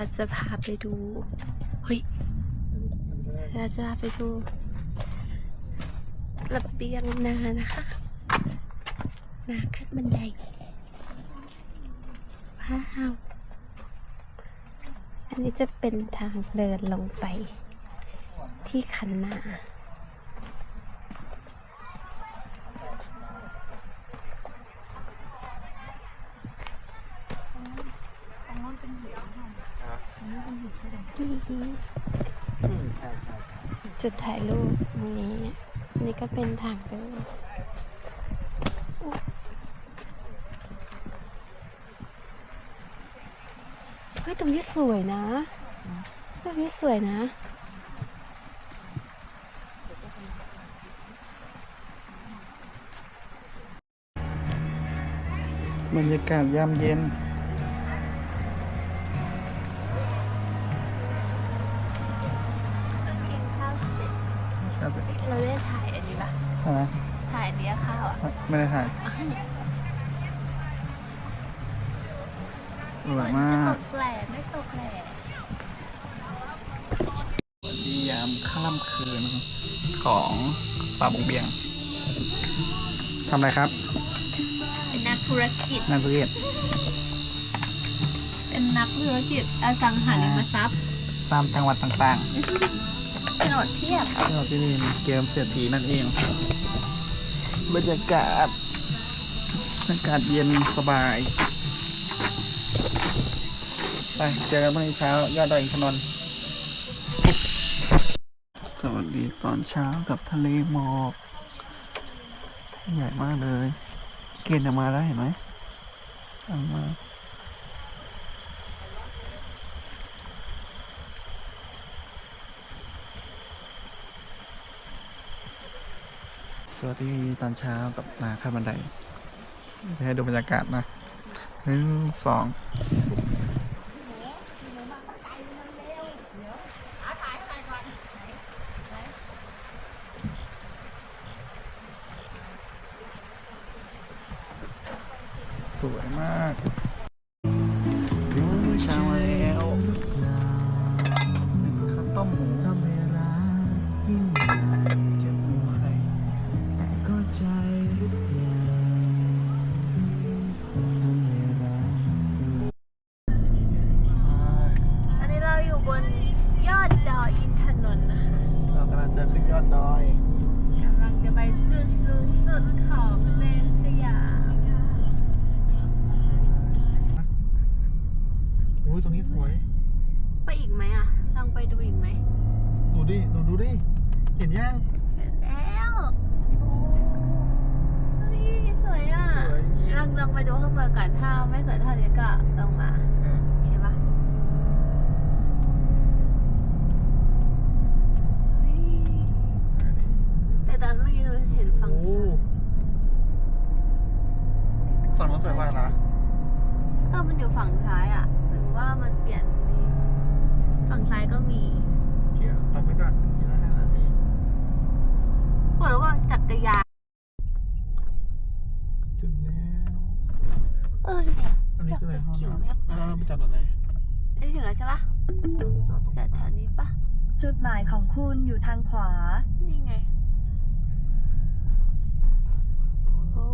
ราจะพาไปดูเฮ้ยเราจะพาไปดูระเบียงนานะคะนาขั้นบันไดว้าวอันนี้จะเป็นทางเดินลงไปที่คันนา จุดถ่ายรูปตรงนี้ นี่ก็เป็นทางเดินเฮ้ยตรงนี้สวยนะตรงนี้สวยนะบรรยากาศยามเย็น เราได้ถ่ายอันนี้ปะอะไรถ่ายอันนี้ข้าวอะไม่ได้ถ่ายสวยมากตกแหล่ไม่ตกแหล่ดียามค่ำคืนของป่าบงเบียงทำอะไรครับ เป็นนักธุรกิจ นักธุรกิจ เป็นนักธุรกิจอสังหาริมทรัพย์ ตามจังหวัดต่างโฉน ดเทียบๆที่เราที่นี่มีเกมเศรษฐีนั่นเอง บรรยากาศ อากาศเย็นสบาย ไป เจอกันพรุ่งนี้เช้ายอดดอยอินทนนท์สวัสดีตอนเช้ากับทะเลหมอกใหญ่มากเลย เกณฑ์จะมาได้วเห็นไหมเอามา สวัสดีตอนเช้ากับนาข้าบันไดให้ดูบรรยากาศนะหนึ่งสองสวยมาก ยอดดอยกำลังจะไปจุดสูงสุดของเมนสยามอุ้ยตรงนี้สวย ไปอีกไหมอะ ลองไปดูอีกไหม ดูดิ ดูดูดิ เห็นยังเสร็จแล้วเฮ้ยสวยอะ สวยลองลองไปดูข้างบนก่อนถ้าไม่สวยเท่านี้ก็ลงมา เออ โอเคปะเฮ้ยแต่ตอนเมื่อกี้เราเห็นฝั่ง โอ้ฝั่งนู้นสวยกว่านะ เออมันอยู่ฝั่งซ้ายอะ หรือว่ามันเปลี่ยนนี่ฝั่งซ้ายก็มี เชียร์ตัดไปก่อนอีกแล้วห้านาที ปวดระหว่างจักรยาน ถึงแล้ว เออเนี่ย อันนี้คืออะไรห้อง คิว น้ำ แม่ แล้วเราไปจอดตรงไหน ได้ถึงแล้วใช่ปะ จอดตรง จอด แถวนี้ปะจุดหมายของคุณอยู่ทางขวา นี่ไง โอ้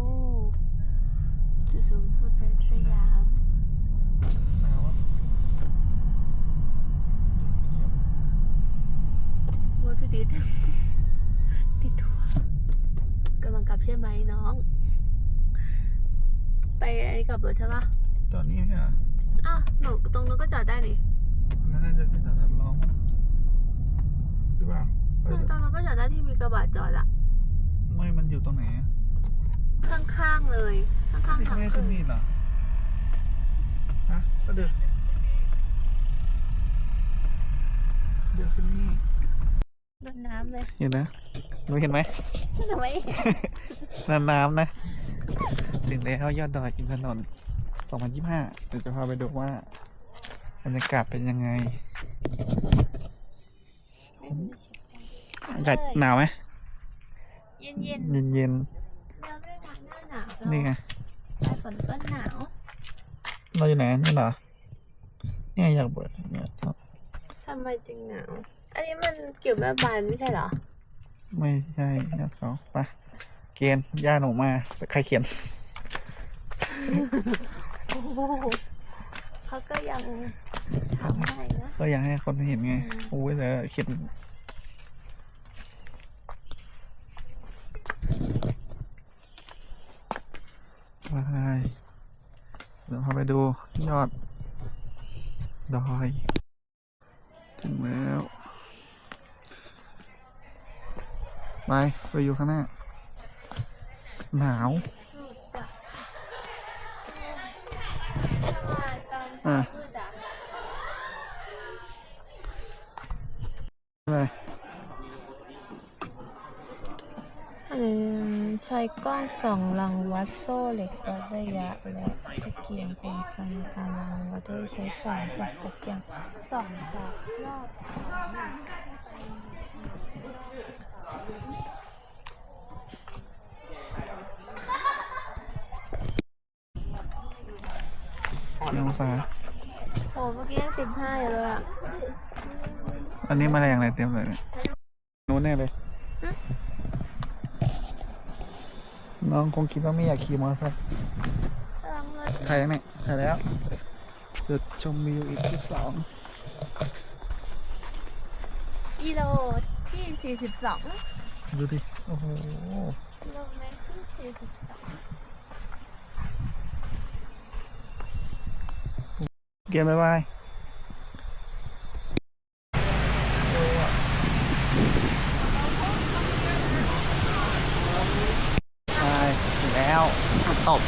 จุดสูงสุดในสยามหนาวอะโอ้ยพี่ดิดติดทัวร์กำลังกลับใช่ไหมน้อง ไปไอ้กลับรถใช่ปะจอดนี่ไหมอะอ้าวหนูตรงนู้นก็จอดได้นี่ นั่นน่าจะที่จอดรับรองหรือเปล่าเออตรงนู้นก็จอดได้ที่มีกระบะจอดอะไม่มันอยู่ตรงไหนอะข้างๆเลย ข้างไม่ๆทางใช่ขึ้ขึ้นนนี่เหรอฮะก็เดือดเดือดขึ้นนี่รดน้ำเลยเห็นนะหนูเห็นไหมทำไมน้ำน้ำนะถึงแล้วยอดดอยอินทนนท์2025เดี๋ยวจะพาไปดูว่า บรรยากาศเป็นยังไงอากาศหนาวไหมเย็นๆเย็นเย็นเราไม่ได้ทำหน้าหนาวๆนี่ไงปลายฝนก็หนาว เราอยู่ไหนนี่เหรอเนี่ยอยากเปิดเนี่ยครับทำไมจึงหนาว อันนี้มันเกี่ยวแม่บานไม่ใช่เหรอ ไม่ใช่อยากเขาไปเกณฑ์ย่าหนูมาแต่ใครเขียนโอ้โหเขาก็ยัง ทำได้นะก็อยากให้คนเห็นไงโอ้ยแต่เขียนไปเดี๋ยวพาไปดูยอด ดอย ถึงแล้ว ไป ไปอยู่ข้างหน้า หนาว อะ อะไร เอ่อใช้ กล้องส่องรังวัดโซ่เหล็กวัดระยะและตะเกียงเป็นสมการรังวัดโดยใช้แสงจากตะเกียงสองจากยอดเขากี่องศาโอ้เมื่อกี้ยังสิบห้าอยู่เลยอะ อันนี้มาแมลงอะไรเต็มเลยเนี่ยนู้นแน่เลย น้องคงคิดว่าไม่อยากขี่มอเตอร์ไซค์กำลังเลยถ่ายยังเนี่ยถ่ายแล้ว จุดชมวิวอีกที่สองกิโลที่สี่สิบสองดูดิ โอ้โหกิโลเมตรที่สี่สิบสองเกียร์บายบายไปถึงแล้วน้ำ ตก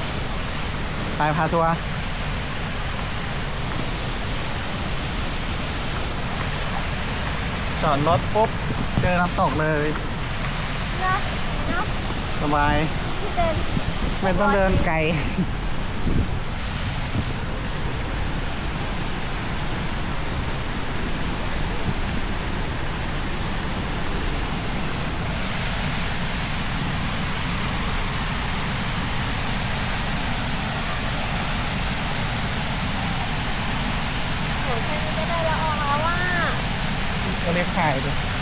ไปพาทัวร์จอดรถปุ๊บ เจอน้ำตกเลย เนาะเนาะสบาย ที่เดิน ไม่ต้องเดินไกล โ